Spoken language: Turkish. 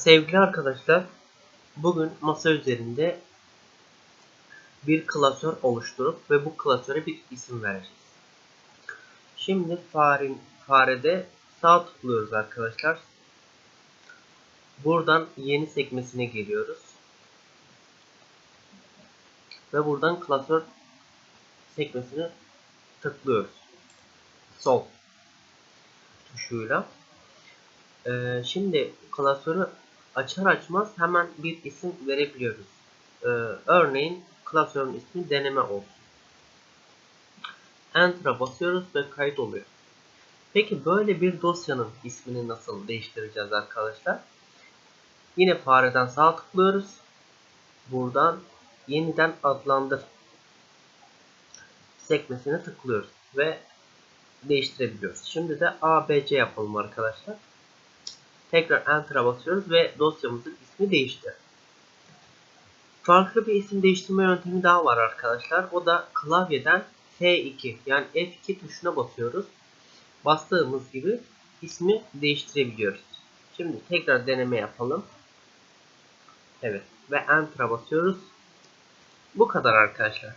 Sevgili arkadaşlar, bugün masa üzerinde bir klasör oluşturup ve bu klasöre bir isim vereceğiz. Şimdi fare, farede sağ tıklıyoruz arkadaşlar. Buradan yeni sekmesine geliyoruz. Ve buradan klasör sekmesine tıklıyoruz. Sol tuşuyla. Ee, şimdi klasörü açar açmaz hemen bir isim verebiliyoruz. Ee, örneğin klasörün ismi deneme olsun. Enter'a basıyoruz ve kayıt oluyor. Peki böyle bir dosyanın ismini nasıl değiştireceğiz arkadaşlar? Yine fareden sağ tıklıyoruz. Buradan yeniden adlandır sekmesine tıklıyoruz ve değiştirebiliyoruz. Şimdi de ABC yapalım arkadaşlar. Tekrar Enter'a basıyoruz ve dosyamızın ismi değişti. Farklı bir isim değiştirme yöntemi daha var arkadaşlar. O da klavyeden F2 yani F2 tuşuna basıyoruz. Bastığımız gibi ismi değiştirebiliyoruz. Şimdi tekrar deneme yapalım. Evet ve Enter'a basıyoruz. Bu kadar arkadaşlar.